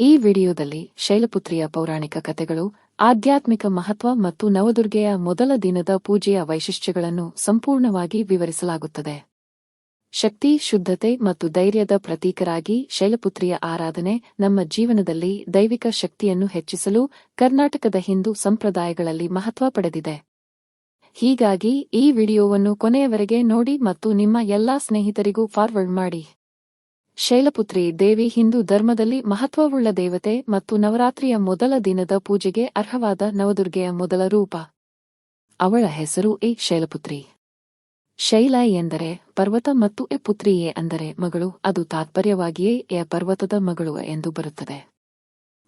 ಈ ವಿಡಿಯೋದಲ್ಲಿ ಶೈಲಪುತ್ರಿಯ ಪೌರಾಣಿಕ ಕಥೆಗಳು, ಆಧ್ಯಾತ್ಮಿಕ ಮಹತ್ವ ಮತ್ತು ನವದುರ್ಗೆಯ ಮೊದಲ ದಿನದ ಪೂಜೆಯ ವೈಶಿಷ್ಟ್ಯಗಳನ್ನು ಸಂಪೂರ್ಣವಾಗಿ ವಿವರಿಸಲಾಗುತ್ತದೆ. ಶಕ್ತಿ, ಶುದ್ಧತೆ ಮತ್ತು ಧೈರ್ಯದ ಪ್ರತೀಕರಾಗಿ ಶೈಲಪುತ್ರಿಯ ಆರಾಧನೆ ನಮ್ಮ ಜೀವನದಲ್ಲಿ ದೈವಿಕ ಶಕ್ತಿಯನ್ನು ಹೆಚ್ಚಿಸಲು ಕರ್ನಾಟಕದ ಹಿಂದೂ ಸಂಪ್ರದಾಯಗಳಲ್ಲಿ ಮಹತ್ವ ಪಡೆದಿದೆ. ಹೀಗಾಗಿ ಈ ವಿಡಿಯೋವನ್ನು ಕೊನೆಯವರೆಗೆ ನೋಡಿ ಮತ್ತು ನಿಮ್ಮ ಎಲ್ಲಾ ಸ್ನೇಹಿತರಿಗೂ ಫಾರ್ವರ್ಡ್ ಮಾಡಿ. ಶೈಲಪುತ್ರಿ ದೇವಿ ಹಿಂದೂ ಧರ್ಮದಲ್ಲಿ ಮಹತ್ವವುಳ್ಳ ದೇವತೆ ಮತ್ತು ನವರಾತ್ರಿಯ ಮೊದಲ ದಿನದ ಪೂಜೆಗೆ ಅರ್ಹವಾದ ನವದುರ್ಗೆಯ ಮೊದಲ ರೂಪ. ಅವಳ ಹೆಸರು ಎ. ಶೈಲಪುತ್ರಿ. ಶೈಲ ಎಂದರೆ ಪರ್ವತ ಮತ್ತು ಎ ಪುತ್ರಿಯೇ ಅಂದರೆ ಮಗಳು, ಅದು ತಾತ್ಪರ್ಯವಾಗಿಯೇ ಎ ಪರ್ವತದ ಮಗಳು ಎಂದು ಬರುತ್ತದೆ.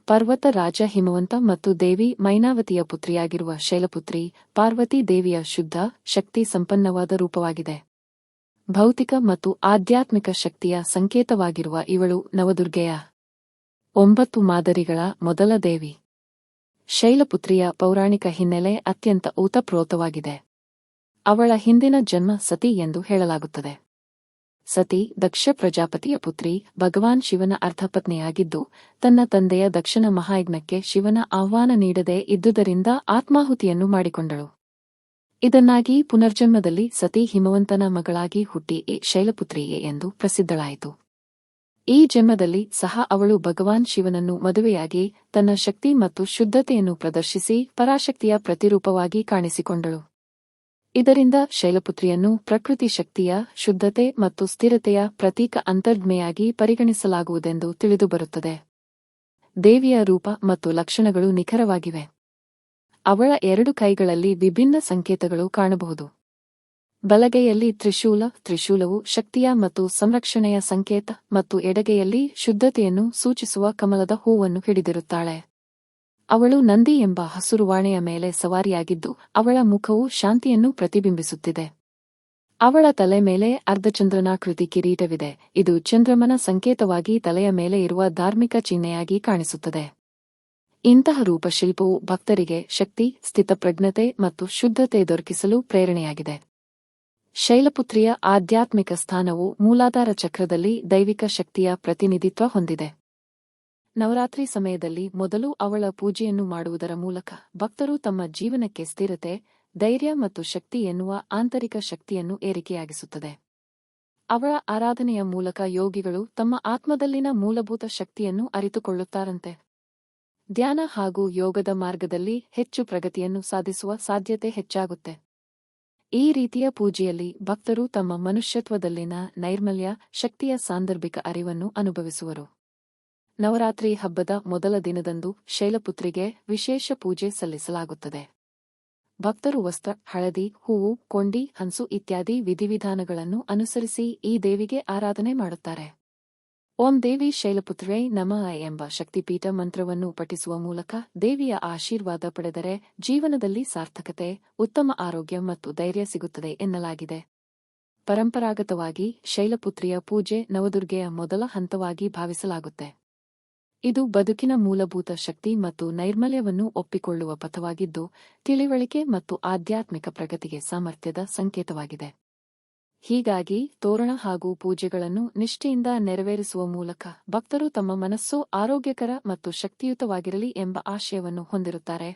ಪರ್ವತ ರಾಜ ಹಿಮವಂತ ಮತ್ತು ದೇವಿ ಮೈನಾವತಿಯ ಪುತ್ರಿಯಾಗಿರುವ ಶೈಲಪುತ್ರಿ ಪಾರ್ವತಿ ದೇವಿಯ ಶುದ್ಧ, ಶಕ್ತಿ ಸಂಪನ್ನವಾದ ರೂಪವಾಗಿದೆ. ಭೌತಿಕ ಮತ್ತು ಆಧ್ಯಾತ್ಮಿಕ ಶಕ್ತಿಯ ಸಂಕೇತವಾಗಿರುವ ಇವಳು ನವದುರ್ಗೆಯ ಒಂಬತ್ತು ಮಾದರಿಗಳ ಮೊದಲ ದೇವಿ. ಶೈಲಪುತ್ರಿಯ ಪೌರಾಣಿಕ ಹಿನ್ನೆಲೆ ಅತ್ಯಂತ ಊತಪ್ರೋತವಾಗಿದೆ. ಅವಳ ಹಿಂದಿನ ಜನ್ಮ ಸತಿ ಎಂದು ಹೇಳಲಾಗುತ್ತದೆ. ಸತಿ ದಕ್ಷ ಪ್ರಜಾಪತಿಯ ಪುತ್ರಿ ಭಗವಾನ್ ಶಿವನ ಅರ್ಧಪತ್ನಿಯಾಗಿದ್ದು, ತನ್ನ ತಂದೆಯ ದಕ್ಷನ ಮಹಾಯಜ್ಞಕ್ಕೆ ಶಿವನ ಆಹ್ವಾನ ನೀಡದೆ ಇದ್ದುದರಿಂದ ಆತ್ಮಾಹುತಿಯನ್ನು ಮಾಡಿಕೊಂಡಳು. ಇದನ್ನಾಗಿ ಪುನರ್ಜನ್ಮದಲ್ಲಿ ಸತಿ ಹಿಮವಂತನ ಮಗಳಾಗಿ ಹುಟ್ಟಿ ಎ ಶೈಲಪುತ್ರಿಯೇ ಎಂದು ಪ್ರಸಿದ್ಧಳಾಯಿತು. ಈ ಜನ್ಮದಲ್ಲಿ ಸಹ ಅವಳು ಭಗವಾನ್ ಶಿವನನ್ನು ಮದುವೆಯಾಗಿ ತನ್ನ ಶಕ್ತಿ ಮತ್ತು ಶುದ್ಧತೆಯನ್ನು ಪ್ರದರ್ಶಿಸಿ ಪರಾಶಕ್ತಿಯ ಪ್ರತಿರೂಪವಾಗಿ ಕಾಣಿಸಿಕೊಂಡಳು. ಇದರಿಂದ ಶೈಲಪುತ್ರಿಯನ್ನು ಪ್ರಕೃತಿ ಶಕ್ತಿಯ, ಶುದ್ಧತೆ ಮತ್ತು ಸ್ಥಿರತೆಯ ಪ್ರತೀಕ ಅಂತರ್ಜ್ಞೆಯಾಗಿ ಪರಿಗಣಿಸಲಾಗುವುದೆಂದು ತಿಳಿದುಬರುತ್ತದೆ. ದೇವಿಯ ರೂಪ ಮತ್ತು ಲಕ್ಷಣಗಳು ನಿಖರವಾಗಿವೆ. ಅವಳ ಎರಡು ಕೈಗಳಲ್ಲಿ ವಿಭಿನ್ನ ಸಂಕೇತಗಳು ಕಾಣಬಹುದು. ಬಲಗೈಯಲ್ಲಿ ತ್ರಿಶೂಲ, ತ್ರಿಶೂಲವು ಶಕ್ತಿಯ ಮತ್ತು ಸಂರಕ್ಷಣೆಯ ಸಂಕೇತ ಮತ್ತು ಎಡಗೈಯಲ್ಲಿ ಶುದ್ಧತೆಯನ್ನು ಸೂಚಿಸುವ ಕಮಲದ ಹೂವನ್ನು ಹಿಡಿದಿರುತ್ತಾಳೆ. ಅವಳು ನಂದಿ ಎಂಬ ಹಸುರುವಾಣೆಯ ಮೇಲೆ ಸವಾರಿಯಾಗಿದ್ದು, ಅವಳ ಮುಖವು ಶಾಂತಿಯನ್ನು ಪ್ರತಿಬಿಂಬಿಸುತ್ತಿದೆ. ಅವಳ ತಲೆ ಮೇಲೆ ಅರ್ಧಚಂದ್ರನಾಕೃತಿ ಕಿರೀಟವಿದೆ. ಇದು ಚಂದ್ರಮನ ಸಂಕೇತವಾಗಿ ತಲೆಯ ಮೇಲೆ ಇರುವ ಧಾರ್ಮಿಕ ಚಿಹ್ನೆಯಾಗಿ ಕಾಣಿಸುತ್ತದೆ. ಇಂತಹ ರೂಪಶಿಲ್ಪವು ಭಕ್ತರಿಗೆ ಶಕ್ತಿ, ಸ್ಥಿತಪ್ರಜ್ಞತೆ ಮತ್ತು ಶುದ್ಧತೆ ದೊರಕಿಸಲು ಪ್ರೇರಣೆಯಾಗಿದೆ. ಶೈಲಪುತ್ರಿಯ ಆಧ್ಯಾತ್ಮಿಕ ಸ್ಥಾನವು ಮೂಲಾಧಾರ ಚಕ್ರದಲ್ಲಿ ದೈವಿಕ ಶಕ್ತಿಯ ಪ್ರತಿನಿಧಿತ್ವ ಹೊಂದಿದೆ. ನವರಾತ್ರಿ ಸಮಯದಲ್ಲಿ ಮೊದಲು ಅವಳ ಪೂಜೆಯನ್ನು ಮಾಡುವುದರ ಮೂಲಕ ಭಕ್ತರು ತಮ್ಮ ಜೀವನಕ್ಕೆ ಸ್ಥಿರತೆ, ಧೈರ್ಯ ಮತ್ತು ಶಕ್ತಿ ಎನ್ನುವ ಆಂತರಿಕ ಶಕ್ತಿಯನ್ನು ಏರಿಕೆಯಾಗಿಸುತ್ತದೆ. ಅವಳ ಆರಾಧನೆಯ ಮೂಲಕ ಯೋಗಿಗಳು ತಮ್ಮ ಆತ್ಮದಲ್ಲಿನ ಮೂಲಭೂತ ಶಕ್ತಿಯನ್ನು ಅರಿತುಕೊಳ್ಳುತ್ತಾರಂತೆ. ಧ್ಯಾನ ಹಾಗೂ ಯೋಗದ ಮಾರ್ಗದಲ್ಲಿ ಹೆಚ್ಚು ಪ್ರಗತಿಯನ್ನು ಸಾಧಿಸುವ ಸಾಧ್ಯತೆ ಹೆಚ್ಚಾಗುತ್ತೆ. ಈ ರೀತಿಯ ಪೂಜೆಯಲ್ಲಿ ಭಕ್ತರು ತಮ್ಮ ಮನುಷ್ಯತ್ವದಲ್ಲಿನ ನೈರ್ಮಲ್ಯ, ಶಕ್ತಿಯ ಸಾಂದರ್ಭಿಕ ಅರಿವನ್ನು ಅನುಭವಿಸುವರು. ನವರಾತ್ರಿ ಹಬ್ಬದ ಮೊದಲ ದಿನದಂದು ಶೈಲಪುತ್ರಿಗೆ ವಿಶೇಷ ಪೂಜೆ ಸಲ್ಲಿಸಲಾಗುತ್ತದೆ. ಭಕ್ತರು ವಸ್ತ್ರ, ಹಳದಿ, ಹೂವು, ಕೊಂಡಿ ಹಂಸು ಇತ್ಯಾದಿ ವಿಧಿವಿಧಾನಗಳನ್ನು ಅನುಸರಿಸಿ ಈ ದೇವಿಗೆ ಆರಾಧನೆ ಮಾಡುತ್ತಾರೆ. ಓಂ ದೇವಿ ಶೈಲಪುತ್ರೇ ನಮಃ ಎಂಬ ಶಕ್ತಿಪೀಠ ಮಂತ್ರವನ್ನು ಪಠಿಸುವ ಮೂಲಕ ದೇವಿಯ ಆಶೀರ್ವಾದ ಪಡೆದರೆ ಜೀವನದಲ್ಲಿ ಸಾರ್ಥಕತೆ, ಉತ್ತಮ ಆರೋಗ್ಯ ಮತ್ತು ಧೈರ್ಯ ಸಿಗುತ್ತದೆ ಎನ್ನಲಾಗಿದೆ. ಪರಂಪರಾಗತವಾಗಿ ಶೈಲಪುತ್ರಿಯ ಪೂಜೆ ನವದುರ್ಗೆಯ ಮೊದಲ ಹಂತವಾಗಿ ಭಾವಿಸಲಾಗುತ್ತೆ. ಇದು ಬದುಕಿನ ಮೂಲಭೂತ ಶಕ್ತಿ ಮತ್ತು ನೈರ್ಮಲ್ಯವನ್ನು ಒಪ್ಪಿಕೊಳ್ಳುವ ಪಥವಾಗಿದ್ದು, ತಿಳಿವಳಿಕೆ ಮತ್ತು ಆಧ್ಯಾತ್ಮಿಕ ಪ್ರಗತಿಗೆ ಸಾಮರ್ಥ್ಯದ ಸಂಕೇತವಾಗಿದೆ. ಹೀಗಾಗಿ ತೋರಣ ಹಾಗೂ ಪೂಜೆಗಳನ್ನು ನಿಷ್ಠೆಯಿಂದ ನೆರವೇರಿಸುವ ಮೂಲಕ ಭಕ್ತರು ತಮ್ಮ ಮನಸ್ಸು ಆರೋಗ್ಯಕರ ಮತ್ತು ಶಕ್ತಿಯುತವಾಗಿರಲಿ ಎಂಬ ಆಶಯವನ್ನು ಹೊಂದಿರುತ್ತಾರೆ.